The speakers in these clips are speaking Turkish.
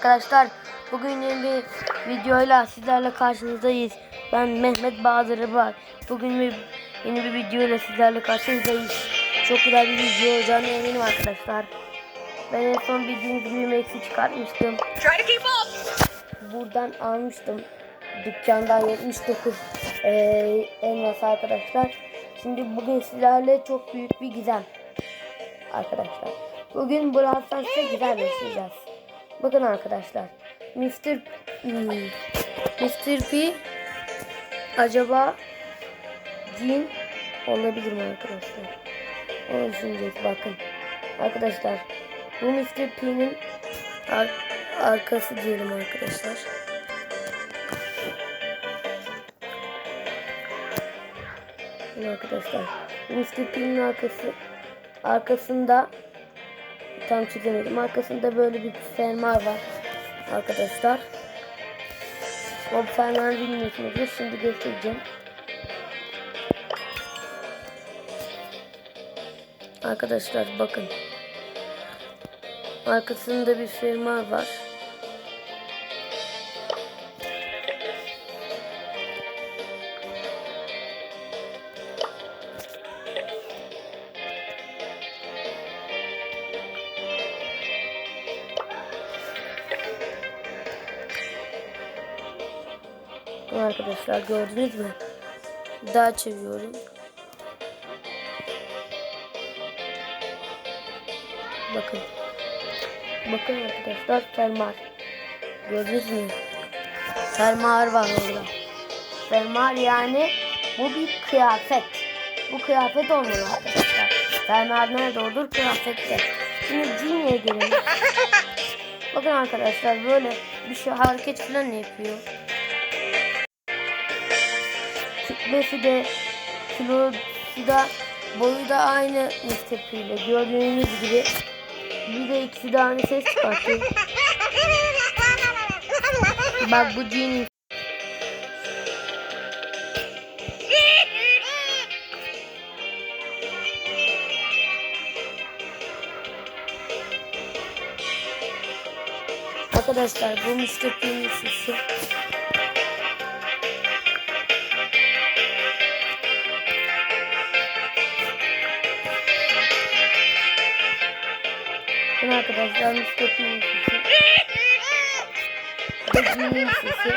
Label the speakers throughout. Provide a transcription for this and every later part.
Speaker 1: Arkadaşlar bugün yeni bir videoyla sizlerle karşınızdayız. Ben Mehmet Bahadır var. Bugün bir, yeni bir videoyla sizlerle karşınızdayız. Çok güzel bir video olacağına eminim arkadaşlar. Ben en son bildiğiniz gibi Max'i çıkartmıştım. Buradan almıştım. Dükkandan 79 eee elmas arkadaşlar. Şimdi bugün sizlerle çok büyük bir gizem. Arkadaşlar. Bugün Brawl Stars'ta güzel başlayacağız. Bakın arkadaşlar. Mr. Hmm, Mr. P acaba cin olabilir mi arkadaşlar? Onu düşüneceğiz bakın. Arkadaşlar bu Mr. P'nin ar- arkası diyelim arkadaşlar. Bakın arkadaşlar. Mr. P'nin arkası arkasında tam çizemedim. Arkasında böyle bir fermuar var arkadaşlar. O fermuarı bilmiyorsunuz. Şimdi göstereceğim. Arkadaşlar bakın. Arkasında bir fermuar var. Arkadaşlar gördünüz mü? Daha çeviriyorum. Bakın. Bakın arkadaşlar fermuar. Gördünüz mü? Fermuar var orada. Fermuar yani bu bir kıyafet. Bu kıyafet olmalı arkadaşlar. Fermuar nerede olur? Kıyafette. Şimdi Jin'e gelelim. Bakın arkadaşlar böyle bir şey hareket falan yapıyor. Kütlesi de kilosu da boyu da aynı nispetiyle gördüğünüz gibi bir de ikisi de aynı ses çıkartıyor. Bak bu cin Arkadaşlar bu. P'nin sesi. Bakın arkadaşlar. P'nin sesi. Jin'in sesi.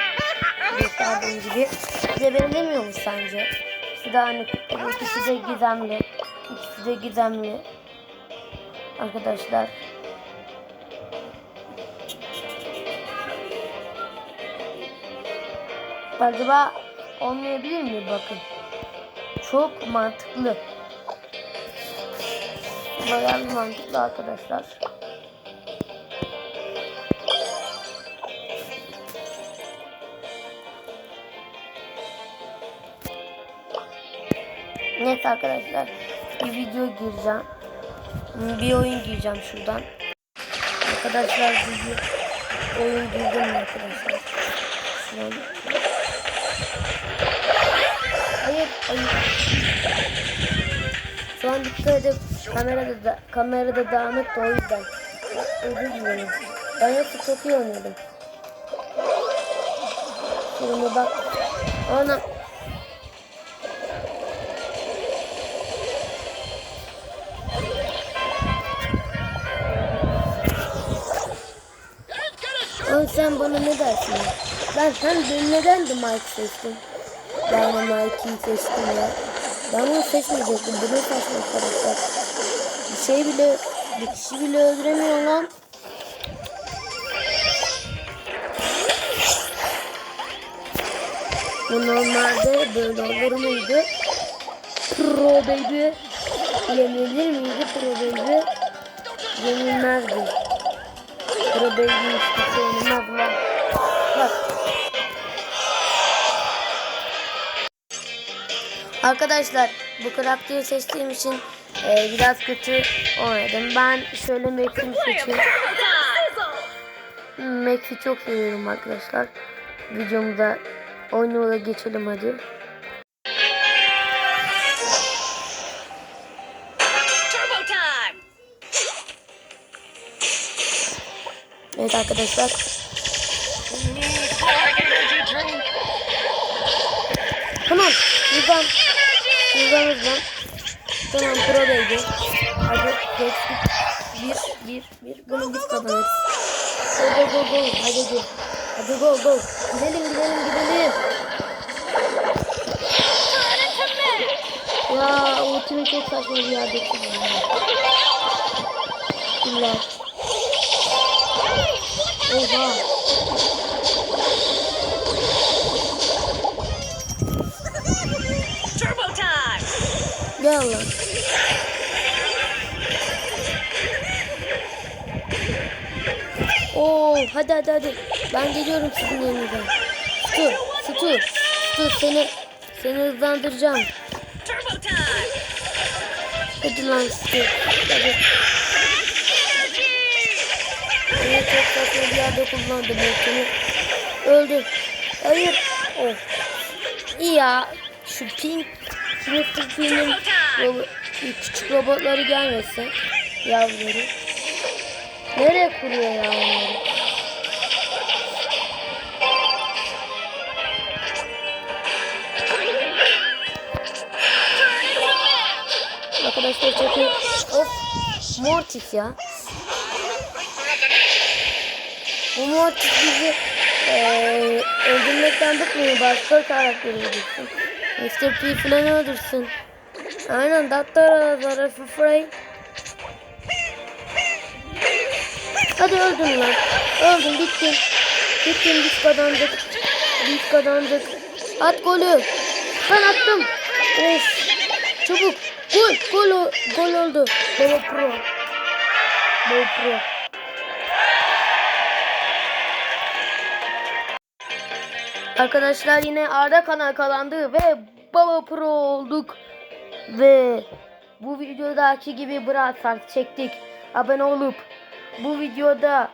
Speaker 1: Gösterdiğim gibi. Size benzemiyor mu sence? İkisi de aynı. İkisi de gizemli. İkisi de gizemli. Arkadaşlar. Acaba olmayabilir mi? Bakın. Çok mantıklı. Bayağı mantıklı arkadaşlar. Neyse arkadaşlar. Bir video gireceğim. Bir oyun gireceğim şuradan. Arkadaşlar video oyun girdim arkadaşlar. Şuradan. Hayır, hayır. Şu an dikkat edip kamerada da, kamerada dağınık da o yüzden. Özür dilerim. Ben yoksa çok iyi oynuyordum. Şimdi bak. Ana. Ama sen bana ne dersin? Ben sen ben neden de Mike seçtin? Ben de Mike'i seçtim ya. Ben bunu seçmeyecektim. Bu ne saçma karakter. Bir şey bile, bir kişi bile öldüremiyor lan. Bu normalde böyle olur muydu? Pro baby yenilir miydi pro baby? Yenilmezdi. Baby hiçbir şey yenilmez lan. Bak. Arkadaşlar bu karakteri seçtiğim için e, biraz kötü oynadım. Ben şöyle Max'i seçeyim. Max'i çok seviyorum arkadaşlar. Videomuza oyununa geçelim hadi. Evet arkadaşlar. Tamam. Hızlan. Hızlan hızlan. Tamam prodaydı. Hadi geçtik. Bir, bir, bir. Bunu biz kazanırız. Go go go go. Hadi go. Hadi go go. Gidelim gidelim gidelim. Ya ultimi çok saçma bir yerde kullandım. İlla. Oha.
Speaker 2: Turbo time!
Speaker 1: Gel lan. Oo, hadi hadi hadi. Ben geliyorum sizin yerinize. Stu, Stu, Stu seni seni hızlandıracağım.
Speaker 2: Turbo time!
Speaker 1: Hadi lan Stu. Hadi. Çok saçma bir yerde kullandım ultimi. Öldü. Hayır. Oh. İyi ya. Şu pink Mr. Pink'in robo- küçük robotları gelmesin. Yavruları. Nereye kuruyor ya onları? Arkadaşlar çok iyi. Of. Mortis ya. Bu Mortis bizi eee öldürmekten bıkmıyor. Başka karakteri öldürsün. Mr. P falan öldürsün. Aynen Dattara zarafı Frey. Hadi öldün lan. Öldün bittin. Bittin biz kazandık. Biz kazandık. At golü. Ben attım. Of. Çabuk. Gol. Gol, gol oldu. Baba pro. Baba pro. Arkadaşlar yine Arda kanal kalandı ve Baba Pro olduk. Ve bu videodaki gibi Brawl Stars çektik. Abone olup bu videoda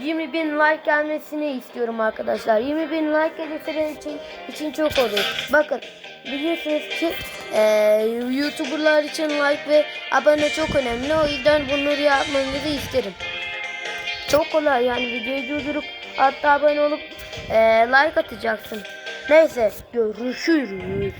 Speaker 1: 20 bin like gelmesini istiyorum arkadaşlar. 20 bin like gelirse benim için, için çok olur. Bakın biliyorsunuz ki eee YouTuber'lar için like ve abone çok önemli. O yüzden bunları yapmanızı isterim. Çok kolay yani videoyu durdurup hatta abone olup eee, like atacaksın. Neyse görüşürüz.